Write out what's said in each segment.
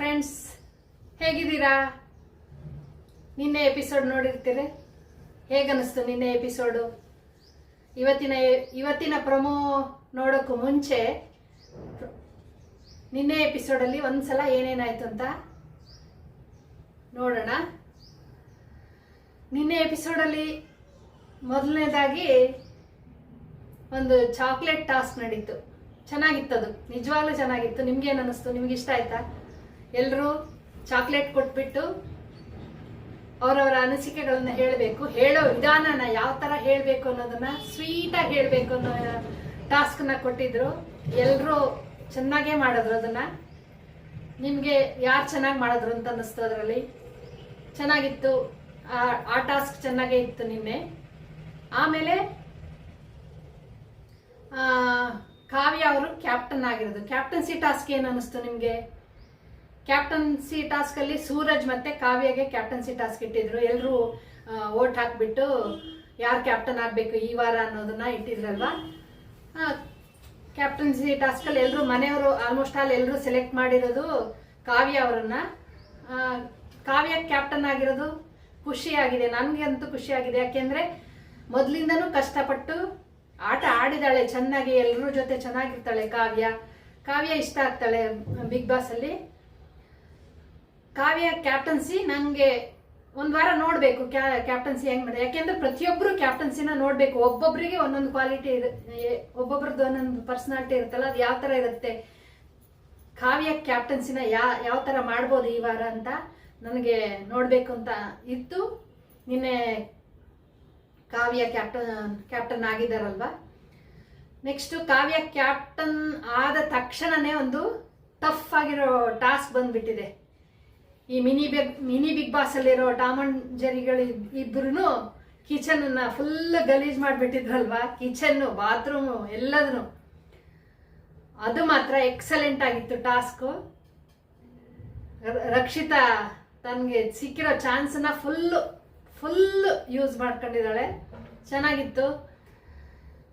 Friends ಹೇಗಿದ್ದೀರಾ? ನಿನ್ನೆ episode ನೋಡಿರ್ತೀರಿ? ಹೇಗನ್ನಿಸ್ತು ನಿನ್ನೆ ಎಪಿಸೋಡು ಇವತ್ತಿನ ಇವತ್ತಿನ ಪ್ರಮೋ ನೋಡೋಕ್ಕೂ ಮುಂಚೆ, ನಿನ್ನೆ ಎಪಿಸೋಡಲ್ಲಿ ಒಂದ್ಸಲ ಏನೇನಾಯ್ತು ಅಂತ ನೋಡೋಣ. ನಿನ್ನೆ ಎಪಿಸೋಡಲ್ಲಿ ಮೊದಲನೇದಾಗಿ ಒಂದು ಚಾಕ್ಲೇಟ್ ಟಾಸ್ಕ್ ನಡೀತು. ಚೆನ್ನಾಗಿತ್ತದು. ನಿಜವಾಗ್ಲೂ ಚೆನ್ನಾಗಿತ್ತು. ನಿಮ್ಗೆ ಏನು ಅನ್ನಿಸ್ತು ನಿಮ್ಗೆ ಇಷ್ಟ ಆಯ್ತಾ? ಎಲ್ಲರೂ ಚಾಕ್ಲೇಟ್ ಕೊಟ್ಬಿಟ್ಟು ಅವರವರ ಅನಿಸಿಕೆಗಳನ್ನ ಹೇಳಬೇಕು. ಹೇಳೋ ವಿಧಾನನ ಯಾವ ಥರ ಹೇಳಬೇಕು ಅನ್ನೋದನ್ನ ಸ್ವೀಟಾಗಿ ಹೇಳಬೇಕು ಅನ್ನೋ ಟಾಸ್ಕ್ನ ಕೊಟ್ಟಿದ್ರು. ಎಲ್ಲರೂ ಚೆನ್ನಾಗೇ ಮಾಡಿದ್ರು ಅದನ್ನ. ನಿಮಗೆ ಯಾರು ಚೆನ್ನಾಗಿ ಮಾಡಿದ್ರು ಅಂತ ಅನ್ನಿಸ್ತು ಅದರಲ್ಲಿ? ಚೆನ್ನಾಗಿತ್ತು. ಆ- ಟಾಸ್ಕ್ ಚೆನ್ನಾಗೇ ಇತ್ತು ನಿನ್ನೆ. ಆಮೇಲೆ ಕಾವ್ಯ ಅವರು ಕ್ಯಾಪ್ಟನ್ ಆಗಿರೋದು. ಕ್ಯಾಪ್ಟನ್ಸಿ ಟಾಸ್ಕ್ ಏನು ಅನ್ನಿಸ್ತು ನಿಮಗೆ? ಕ್ಯಾಪ್ಟನ್ಸಿ ಟಾಸ್ಕ್ ಅಲ್ಲಿ ಸೂರಜ್ ಮತ್ತೆ ಕಾವ್ಯಗೆ ಕ್ಯಾಪ್ಟನ್ಸಿ ಟಾಸ್ಕ್ ಇಟ್ಟಿದ್ರು. ಎಲ್ಲರೂ ಓಟ್ ಹಾಕ್ಬಿಟ್ಟು ಯಾರು ಕ್ಯಾಪ್ಟನ್ ಆಗಬೇಕು ಈ ವಾರ ಅನ್ನೋದನ್ನ ಇಟ್ಟಿದ್ರಲ್ವಾ? ಕ್ಯಾಪ್ಟನ್ಸಿ ಟಾಸ್ಕ್ ಅಲ್ಲಿ ಎಲ್ಲರೂ ಮನೆಯವರು ಆಲ್ಮೋಸ್ಟ್ ಆಲ್ ಎಲ್ಲರೂ ಸೆಲೆಕ್ಟ್ ಮಾಡಿರೋದು ಕಾವ್ಯ ಅವರನ್ನ. ಕಾವ್ಯ ಕ್ಯಾಪ್ಟನ್ ಆಗಿರೋದು ಖುಷಿಯಾಗಿದೆ. ಖುಷಿ ಖುಷಿಯಾಗಿದೆ. ಯಾಕೆಂದ್ರೆ ಮೊದಲಿಂದನೂ ಕಷ್ಟಪಟ್ಟು ಆಟ ಆಡಿದಾಳೆ, ಚೆನ್ನಾಗಿ ಎಲ್ಲರ ಜೊತೆ ಚೆನ್ನಾಗಿರ್ತಾಳೆ ಕಾವ್ಯ. ಕಾವ್ಯ ಇಷ್ಟ ಆಗ್ತಾಳೆ, ಬಿಗ್ ಬಾಸ್ ಅಲ್ಲಿ. ಕಾವ್ಯ ಕ್ಯಾಪ್ಟನ್ಸಿ ನನಗೆ ಒಂದ್ ವಾರ ನೋಡ್ಬೇಕು ಕ್ಯಾಪ್ಟನ್ಸಿ ಹೆಂಗೆ ಮಾಡಿದೆ ಯಾಕೆಂದ್ರೆ ಪ್ರತಿಯೊಬ್ಬರು ಕ್ಯಾಪ್ಟನ್ಸಿನ ನೋಡಬೇಕು. ಒಬ್ಬೊಬ್ಬರಿಗೆ ಒಂದೊಂದು ಕ್ವಾಲಿಟಿ ಒಬ್ಬೊಬ್ರದ್ದು ಒಂದೊಂದು ಪರ್ಸನಾಲಿಟಿ ಇರುತ್ತಲ್ಲ, ಅದು ಯಾವ ತರ ಇರುತ್ತೆ? ಕಾವ್ಯ ಕ್ಯಾಪ್ಟನ್ಸಿನ ಯಾ, ಯಾವ ತರ ಮಾಡ್ಬೋದು ಈ ವಾರ ಅಂತ ನನಗೆ ನೋಡಬೇಕು ಅಂತ ಇತ್ತು. ನಿನ್ನೆ ಕಾವ್ಯ ಕ್ಯಾಪ್ಟನ್ ಕ್ಯಾಪ್ಟನ್ ಆಗಿದ್ದಾರಲ್ವಾ? ನೆಕ್ಸ್ಟ್ ಕಾವ್ಯ ಕ್ಯಾಪ್ಟನ್ ಆದ ತಕ್ಷಣನೇ ಒಂದು ಟಫ್ ಆಗಿರೋ ಟಾಸ್ಕ್ ಬಂದ್ಬಿಟ್ಟಿದೆ. ಈ mini big mini big boss ಅಲ್ಲಿರೋ ಟಾಮ್ ಅಂಡ್ ಜೆರಿಗಳು ಇಬ್ರು ಕಿಚನ್ ಫುಲ್ ಗಲೀಜ್ ಮಾಡಿಬಿಟ್ಟಿದ್ರಲ್ವಾ? ಕಿಚನ್ ಬಾತ್ರೂಮು ಎಲ್ಲದನ್ನು ಅದು ಮಾತ್ರ ಎಕ್ಸಲೆಂಟ್ ಆಗಿತ್ತು ಟಾಸ್ಕ್ ರಕ್ಷಿತಾ ತನಗೆ ಸಿಕ್ಕಿರೋ ಚಾನ್ಸನ್ನ ಫುಲ್ ಫುಲ್ ಯೂಸ್ ಮಾಡ್ಕೊಂಡಿದ್ದಾಳೆ. ಚೆನ್ನಾಗಿತ್ತು.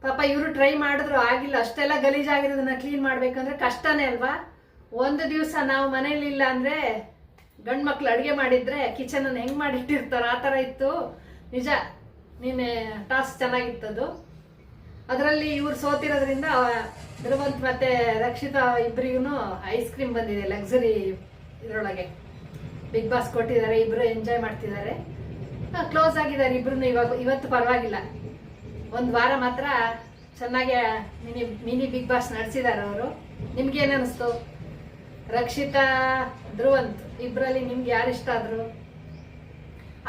ಪಾಪ ಇವರು ಟ್ರೈ ಮಾಡಿದ್ರು, ಆಗಿಲ್ಲ. ಅಷ್ಟೆಲ್ಲ ಗಲೀಜಾಗಿರೋದನ್ನ ಕ್ಲೀನ್ ಮಾಡ್ಬೇಕಂದ್ರೆ ಕಷ್ಟನೇ ಅಲ್ವಾ? ಒಂದು ದಿವಸ ನಾವು ಮನೇಲಿ ಇಲ್ಲ ಅಂದ್ರೆ ಗಂಡು ಮಕ್ಳು ಅಡುಗೆ ಮಾಡಿದ್ರೆ ಕಿಚನ್ ಅನ್ನು ಹೆಂಗ್ ಮಾಡಿಟ್ಟಿರ್ತಾರ ಆ ಥರ ಇತ್ತು. ನಿಜ, ನಿನ್ನೆ ಟಾಸ್ಕ್ ಚೆನ್ನಾಗಿತ್ತದು. ಅದರಲ್ಲಿ ಇವ್ರು ಸೋತಿರೋದ್ರಿಂದ, ಧ್ರುವಂತ್ ಮತ್ತೆ ರಕ್ಷಿತಾ ಇಬ್ಬರಿಗೂ ಐಸ್ ಕ್ರೀಮ್ ಬಂದಿದೆ ಲಕ್ಸುರಿ ಇದರೊಳಗೆ. ಬಿಗ್ ಬಾಸ್ ಕೊಟ್ಟಿದ್ದಾರೆ, ಇಬ್ರು ಎಂಜಾಯ್ ಮಾಡ್ತಿದ್ದಾರೆ. ಕ್ಲೋಸ್ ಆಗಿದ್ದಾರೆ ಇಬ್ರು ಇವಾಗ, ಇವತ್ತು ಪರವಾಗಿಲ್ಲ. ಒಂದು ವಾರ ಮಾತ್ರ ಚೆನ್ನಾಗಿ ಮಿನಿ ಮಿನಿ ಬಿಗ್ ಬಾಸ್ ನಡೆಸಿದ್ದಾರೆ ಅವರು. ನಿಮ್ಗೆ ಏನ್ ಅನಿಸ್ತು? ರಕ್ಷಿತಾ ಧ್ರುವಂತ್ ಇಬ್ಬರಲ್ಲಿ ನಿಮ್ಗೆ ಯಾರು ಇಷ್ಟ ಆದ್ರು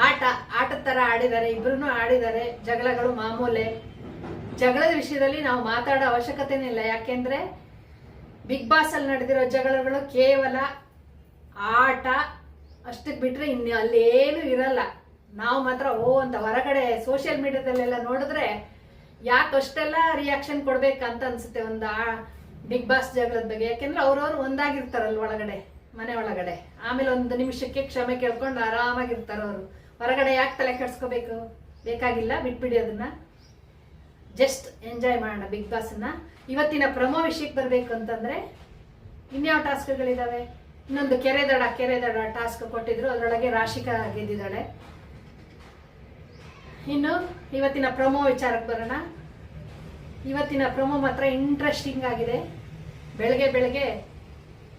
ಆಟ, ಆಟದ ತರ ಆಡಿದ್ದಾರೆ ಇಬ್ರು ಆಡಿದ್ದಾರೆ, ಜಗಳಗಳು ಮಾಮೂಲೆ. ಜಗಳದ ವಿಷಯದಲ್ಲಿ ನಾವು ಮಾತಾಡೋ ಅವಶ್ಯಕತೆನೇ ಇಲ್ಲ, ಯಾಕೆಂದ್ರೆ ಬಿಗ್ ಬಾಸ್ ಅಲ್ಲಿ ನಡೆದಿರೋ ಜಗಳಗಳು ಕೇವಲ ಆಟ, ಅಷ್ಟಕ್ಕೆ ಬಿಟ್ರೆ ಇನ್ನು ಅಲ್ಲೇನು ಇರಲ್ಲ. ನಾವು ಮಾತ್ರ, ಓ, ಅಂತ ಹೊರಗಡೆ ಸೋಷಿಯಲ್ ಮೀಡಿಯಾದಲ್ಲೆಲ್ಲ ನೋಡಿದ್ರೆ ಯಾಕೆ ಅಷ್ಟೆಲ್ಲ ರಿಯಾಕ್ಷನ್ ಕೊಡ್ಬೇಕಂತ ಅನ್ಸುತ್ತೆ ಒಂದು ಬಿಗ್ ಬಾಸ್ ಜಗಳದ ಬಗ್ಗೆ. ಯಾಕೆಂದ್ರೆ ಅವ್ರವ್ರು ಒಂದಾಗಿರ್ತಾರಲ್ಲ ಒಳಗಡೆ. ಮನೆ ಒಳಗಡೆ. ಆಮೇಲೆ ಒಂದು ನಿಮಿಷಕ್ಕೆ ಕ್ಷಮೆ ಕೇಳ್ಕೊಂಡು ಆರಾಮಾಗಿರ್ತಾರೆ ಅವರು. ಹೊರಗಡೆ ಯಾಕೆ ತಲೆ ಕೆಡ್ಸ್ಕೋಬೇಕು? ಬೇಕಾಗಿಲ್ಲ, ಬಿಟ್ಬಿಡಿ ಅದನ್ನ. ಜಸ್ಟ್ ಎಂಜಾಯ್ ಮಾಡೋಣ ಬಿಗ್ ಬಾಸ್ನ ಇವತ್ತಿನ ಪ್ರಮೋ ವಿಷಯಕ್ಕೆ ಬರಬೇಕು ಅಂತಂದ್ರೆ, ಇನ್ಯಾವ ಟಾಸ್ಕ್ಗಳಿದಾವೆ? ಇನ್ನೊಂದು ಕೆರೆ ದಡ ಕೆರೆ ದಡ ಟಾಸ್ಕ್ ಕೊಟ್ಟಿದ್ರು, ಅದರೊಳಗೆ ರಾಶಿಕಾ ಗೆದ್ದಿದ್ದಾಳೆ. ಇನ್ನು ಇವತ್ತಿನ ಪ್ರಮೋ ವಿಚಾರಕ್ಕೆ ಬರೋಣ. ಇವತ್ತಿನ ಪ್ರೊಮೋ ಮಾತ್ರ ಇಂಟ್ರೆಸ್ಟಿಂಗ್ ಆಗಿದೆ. ಬೆಳಗ್ಗೆ ಬೆಳಗ್ಗೆ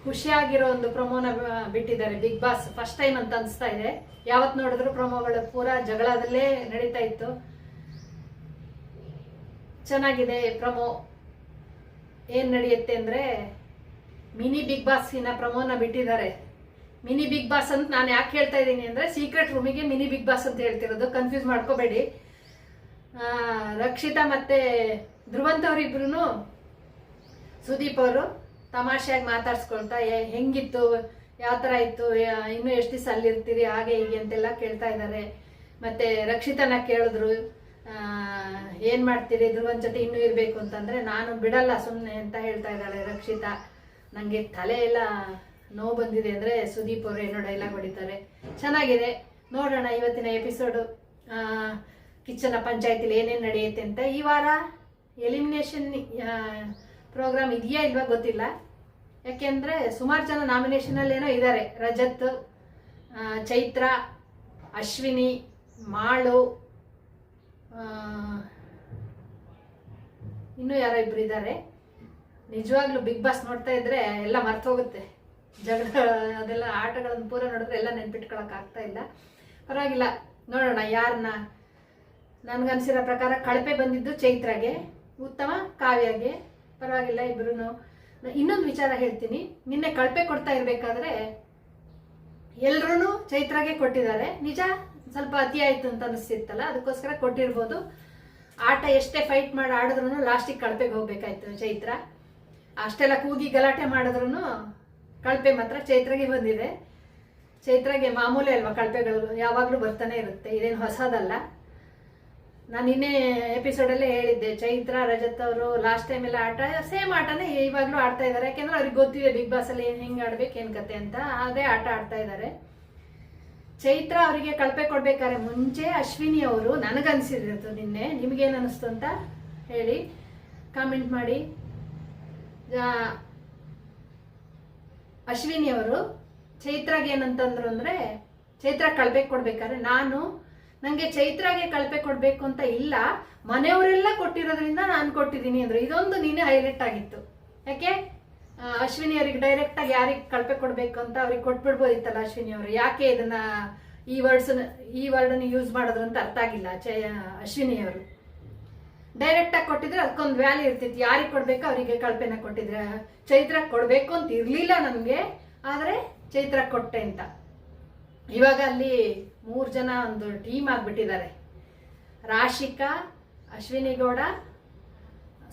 ಖುಷಿಯಾಗಿರೋ ಒಂದು ಪ್ರೊಮೋನ ಬಿಟ್ಟಿದ್ದಾರೆ ಬಿಗ್ ಬಾಸ್ ಫಸ್ಟ್ ಟೈಮ್ ಅಂತ ಅನಿಸ್ತಾ ಇದೆ. ಯಾವತ್ತು ನೋಡಿದ್ರು ಪ್ರೊಮೋಗಳು ಪೂರಾ ಜಗಳದಲ್ಲೇ ನಡೀತಾ ಇತ್ತು. ಚೆನ್ನಾಗಿದೆ ಪ್ರಮೋ. ಏನ್ ನಡೆಯುತ್ತೆ ಅಂದ್ರೆ ಮಿನಿ ಬಿಗ್ ಬಾಸ್ಸಿನ ಪ್ರಮೋನ ಬಿಟ್ಟಿದ್ದಾರೆ. ಮಿನಿ ಬಿಗ್ ಬಾಸ್ ಅಂತ ನಾನು ಯಾಕೆ ಹೇಳ್ತಾ ಇದ್ದೀನಿ ಅಂದ್ರೆ ಸೀಕ್ರೆಟ್ ರೂಮಿಗೆ ಮಿನಿ ಬಿಗ್ ಬಾಸ್ ಅಂತ ಹೇಳ್ತಿರೋದು. ಕನ್ಫ್ಯೂಸ್ ಮಾಡ್ಕೋಬೇಡಿ. ರಕ್ಷಿತಾ ಮತ್ತೆ ಧ್ರುವಂತ್ ಅವರಿಬ್ರು ಸುದೀಪ್ ಅವರು ತಮಾಷೆಯಾಗಿ ಮಾತಾಡ್ಸ್ಕೊಳ್ತಾ, "ಏ- ಹೆಂಗಿತ್ತು? ಯಾವ ಥರ ಇತ್ತು? ಇನ್ನೂ ಎಷ್ಟು ದಿವಸ ಅಲ್ಲಿರ್ತೀರಿ? ಹಾಗೆ, ಹೀಗೆ ಅಂತೆಲ್ಲ ಕೇಳ್ತಾ ಇದ್ದಾರೆ. ಮತ್ತೆ ರಕ್ಷಿತನ ಕೇಳಿದ್ರು ಏನ್ ಮಾಡ್ತೀರಿ? ಧ್ರುವನ್ ಜೊತೆ ಇನ್ನೂ ಇರಬೇಕು ಅಂತಂದ್ರೆ ನಾನು ಬಿಡಲ್ಲ ಸುಮ್ಮನೆ ಅಂತ ಹೇಳ್ತಾ ಇದ್ದಾಳೆ ರಕ್ಷಿತಾ. ನನಗೆ ತಲೆ ಎಲ್ಲ ನೋವು ಬಂದಿದೆ ಅಂದ್ರೆ ಸುದೀಪ್ ಅವರು ಏನೋ ಡೈಲಾಗ್ ಹೊಡಿತಾರೆ. ಚೆನ್ನಾಗಿದೆ. ನೋಡೋಣ ಇವತ್ತಿನ ಎಪಿಸೋಡು ಕಿಚ್ಚನ ಪಂಚಾಯತಿಲಿ ಏನೇನು ನಡೆಯುತ್ತೆ ಅಂತ ಈ ವಾರ ಎಲಿಮಿನೇಷನ್ ಪ್ರೋಗ್ರಾಮ್ ಇದೆಯಾ ಇಲ್ವಾ ಗೊತ್ತಿಲ್ಲ. ಯಾಕೆಂದರೆ ಸುಮಾರು ಜನ ನಾಮಿನೇಷನಲ್ಲಿ ಏನೋ ಇದ್ದಾರೆ ರಜತ್ ಚೈತ್ರ, ಅಶ್ವಿನಿ, ಮಾಳು ಇನ್ನೂ ಯಾರೋ ಇಬ್ರು ಇದ್ದಾರೆ ನಿಜವಾಗ್ಲೂ ಬಿಗ್ ಬಾಸ್ ನೋಡ್ತಾ ಇದ್ರೆ ಎಲ್ಲ ಮರ್ತೋಗುತ್ತೆ ಜಗಳ, ಅದೆಲ್ಲ ಆಟಗಳನ್ನು ಪೂರ ನೋಡಿದ್ರೆ ಎಲ್ಲ ನೆನ್ಪಿಟ್ಕೊಳಕ್ ಆಗ್ತಾ ಇಲ್ಲ. ಪರವಾಗಿಲ್ಲ, ನೋಡೋಣ ಯಾರನ್ನ ನನ್ಗನ್ಸಿರೋ ಪ್ರಕಾರ ಕಳಪೆ ಬಂದಿದ್ದು ಚೈತ್ರಾಗೆ, ಉತ್ತಮ ಕಾವ್ಯಗೆ. ಪರವಾಗಿಲ್ಲ ಇಬ್ರು ಇನ್ನೊಂದು ವಿಚಾರ ಹೇಳ್ತೀನಿ. ನಿನ್ನೆ ಕಳಪೆ ಕೊಡ್ತಾ ಇರ್ಬೇಕಾದ್ರೆ ಎಲ್ರೂ ಚೈತ್ರಾಗೆ ಕೊಟ್ಟಿದ್ದಾರೆ. ನಿಜ ಸ್ವಲ್ಪ ಅತಿ ಆಯ್ತು ಅಂತ ಅನಿಸ್ತಿತ್ತಲ್ಲ, ಅದಕ್ಕೋಸ್ಕರ ಕೊಟ್ಟಿರ್ಬೋದು. ಆಟ ಎಷ್ಟೇ ಫೈಟ್ ಮಾಡಿ ಆಡಿದ್ರು ಲಾಸ್ಟಿಗೆ ಕಳಪೆಗೆ ಹೋಗ್ಬೇಕಾಯ್ತು ಚೈತ್ರ. ಅಷ್ಟೆಲ್ಲ ಕೂಗಿ ಗಲಾಟೆ ಮಾಡಿದ್ರು ಕಳಪೆ ಮಾತ್ರ ಚೈತ್ರಗೆ ಬಂದಿದೆ. ಚೈತ್ರಗೆ ಮಾಮೂಲಿ ಅಲ್ವಾ ಕಳಪೆಗಳು ಯಾವಾಗಲೂ ಬರ್ತಾನೆ ಇರುತ್ತೆ, ಇದೇನು ಹೊಸದಲ್ಲ. ನಾನು ನಿನ್ನೆ ಎಪಿಸೋಡಲ್ಲೇ ಹೇಳಿದ್ದೆ, ಚೈತ್ರ, ರಜತ್ ಅವರು ಲಾಸ್ಟ್ ಟೈಮ್ ಎಲ್ಲ ಆಟ ಸೇಮ್ ಆಟನೇ ಇವಾಗಲೂ ಆಡ್ತಾ ಇದ್ದಾರೆ ಯಾಕೆಂದ್ರೆ ಅವ್ರಿಗೆ ಗೊತ್ತಿದೆ ಬಿಗ್ ಬಾಸ್ ಅಲ್ಲಿ ಏನು ಹೆಂಗೆ ಆಡ್ಬೇಕು, ಏನು ಕತೆ ಅಂತ. ಅದೇ ಆಟ ಆಡ್ತಾ ಇದ್ದಾರೆ ಚೈತ್ರ ಅವರಿಗೆ ಕಳಪೆ ಕೊಡ್ಬೇಕಾದ್ರೆ ಮುಂಚೆ ಅಶ್ವಿನಿ ಅವರು ನನಗನ್ಸಿದ್ದು ನಿನ್ನೆ. ನಿಮಗೇನು ಅನಿಸ್ತು ಅಂತ ಹೇಳಿ ಕಾಮೆಂಟ್ ಮಾಡಿ. ಅಶ್ವಿನಿ ಅವರು ಚೈತ್ರಗೆ ಏನಂತಂದ್ರು ಅಂದ್ರೆ, ಚೈತ್ರ ಕಳಪೆ ಕೊಡ್ಬೇಕಾದ್ರೆ ನಾನು ನಂಗೆ ಚೈತ್ರಾಗೆ ಕಳಪೆ ಕೊಡ್ಬೇಕು ಅಂತ ಇಲ್ಲ. ಮನೆಯವರೆಲ್ಲ ಕೊಟ್ಟಿರೋದ್ರಿಂದ ನಾನು ಕೊಟ್ಟಿದ್ದೀನಿ ಅಂದ್ರೆ. ಇದೊಂದು ನಿನ್ನೆ ಹೈಲೈಟ್ ಆಗಿತ್ತು. ಯಾಕೆ? ಅಶ್ವಿನಿ ಅವ್ರಿಗೆ ಡೈರೆಕ್ಟ್ ಆಗಿ ಯಾರಿಗೆ ಕಳಪೆ ಕೊಡ್ಬೇಕು ಅಂತ ಅವ್ರಿಗೆ ಕೊಟ್ಬಿಡ್ಬೋದಿತ್ತಲ್ಲ ಅಶ್ವಿನಿ ಅವರು. ಯಾಕೆ ಇದನ್ನ ಈ ವರ್ಡ್ಸ್ ಈ ವರ್ಡನ್ನು ಯೂಸ್ ಮಾಡಿದ್ರು ಅಂತ ಅರ್ಥ ಆಗಿಲ್ಲ ಚೈ, ಅಶ್ವಿನಿ ಅವರು. ಡೈರೆಕ್ಟ್ ಆಗಿ ಕೊಟ್ಟಿದ್ರೆ ಅದಕ್ಕೊಂದು ವ್ಯಾಲ್ಯೂ ಇರ್ತಿತ್ತು. ಯಾರಿಗೆ ಕೊಡ್ಬೇಕು ಅವರಿಗೆ ಕಳಪೆನ ಕೊಟ್ಟಿದ್ರೆ. ಚೈತ್ರ ಕೊಡಬೇಕು ಅಂತ ಇರಲಿಲ್ಲ ನನಗೆ. ಆದರೆ ಚೈತ್ರ ಕೊಟ್ಟೆ ಅಂತ. ಇವಾಗ ಅಲ್ಲಿ ಮೂರು ಜನ ಒಂದು ಟೀಮ್ ಆಗಿಬಿಟ್ಟಿದ್ದಾರೆ. ರಾಶಿಕಾ, ಅಶ್ವಿನಿ ಗೌಡ,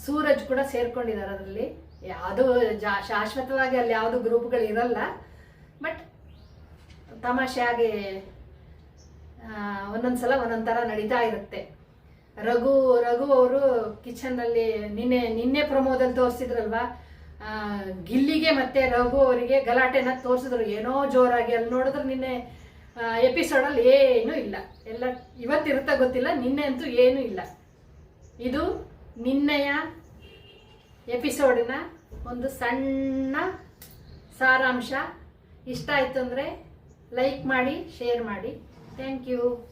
ಸೂರಜ್ ಕೂಡ ಸೇರ್ಕೊಂಡಿದ್ದಾರೆ ಅದರಲ್ಲಿ. ಯಾವುದು ಜಾ, ಶಾಶ್ವತವಾಗಿ ಅಲ್ಲಿ ಯಾವುದು ಗ್ರೂಪ್ಗಳು ಇರಲ್ಲ. ಬಟ್ ತಮಾಷೆಯಾಗಿ ಒಂದೊಂದು ಸಲ ಒಂದೊಂದು ಥರ ನಡೀತಾ ಇರುತ್ತೆ. ರಘು ರಘು ಅವರು ಕಿಚನ್ನಲ್ಲಿ ನಿನ್ನೆ ನಿನ್ನೆ ಪ್ರಮೋದಲ್ಲಿ ತೋರಿಸಿದ್ರಲ್ವಾ? ಗಿಲ್ಲಿಗೆ ಮತ್ತೆ ರಘು ಅವರಿಗೆ ಗಲಾಟೆನ ತೋರಿಸಿದ್ರು. ಏನೋ ಜೋರಾಗಿ. ಅಲ್ಲಿ ನೋಡಿದ್ರೆ ನಿನ್ನೆ ಎಪಿಸೋಡಲ್ಲಿ ಏನೂ ಇಲ್ಲ. ಎಲ್ಲ ಇವತ್ತಿರುತ್ತಾ ಗೊತ್ತಿಲ್ಲ ನಿನ್ನೆ ಅಂತೂ ಏನೂ ಇಲ್ಲ. ಇದು ನಿನ್ನೆಯ ಎಪಿಸೋಡಿನ ಒಂದು ಸಣ್ಣ ಸಾರಾಂಶ. ಇಷ್ಟ ಆಯಿತು ಅಂದರೆ ಲೈಕ್ ಮಾಡಿ ಶೇರ್ ಮಾಡಿ. Thank you